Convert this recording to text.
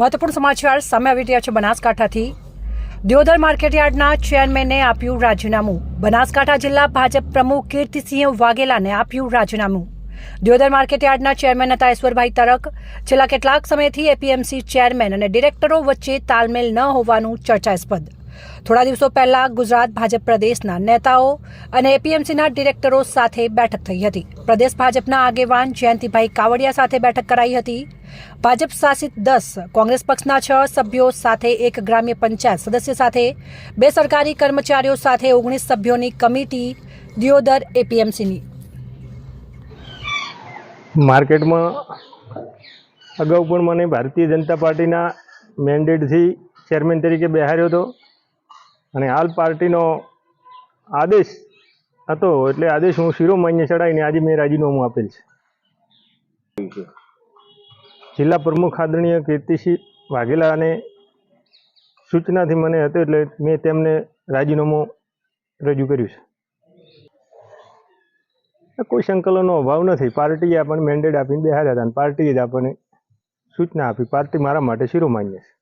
મહત્વપૂર્ણ સમાચાર સામે આવી રહ્યા છે બનાસકાંઠાથી. દિયોદર માર્કેટયાર્ડના ચેરમેને આપ્યું રાજીનામું. બનાસકાંઠા જિલ્લા ભાજપ પ્રમુખ કીર્તિસિંહ વાઘેલાને આપ્યું રાજીનામું. દિયોદર માર્કેટયાર્ડના ચેરમેન હતા ઈશ્વરભાઈ તરક. છેલ્લા કેટલાક સમયથી એપીએમસી ચેરમેન અને ડિરેક્ટરો વચ્ચે તાલમેલ ન હોવાનું ચર્ચાસ્પદ. થોડા દિવસો પહેલા ગુજરાત ભાજપ પ્રદેશના નેતાઓ અને એપીએમસીના ડિરેક્ટરો સાથે બેઠક થઈ હતી. પ્રદેશ ભાજપના આગેવાન જયંતિભાઈ કાવડિયા સાથે બેઠક કરાઈ હતી. ભાજપ શાસિત દસ, કોંગ્રેસ પક્ષના છ સભ્યો સાથે એક ગ્રામ્ય પંચાયત સદસ્ય સાથે, બે સરકારી કર્મચારીઓ સાથે ઓગણીસ સભ્યોની કમિટી, દિયોદર એપીએમસીની. માર્કેટમાં અગાઉ પણ મને ભારતીય જનતા પાર્ટીના મેન્ડેટથી ચેરમેન તરીકે બેહાર્યો હતો. અને હાલ પાર્ટીનો આદેશ હતો એટલે આદેશ હું શિરોમાન્ય ચડાવીને આજે મેં રાજીનામું આપેલ છે. જિલ્લા પ્રમુખ આદરણીય કીર્તિસિંહ વાઘેલાને સૂચનાથી મને હતો એટલે મેં તેમને રાજીનામું રજૂ કર્યું છે. કોઈ સંકલનનો અભાવ નથી. પાર્ટીએ આપણને મેન્ડેટ આપીને બેહાર્યા હતા અને પાર્ટીએ જ આપણને સૂચના આપી. પાર્ટી મારા માટે શિરોમાન્ય છે.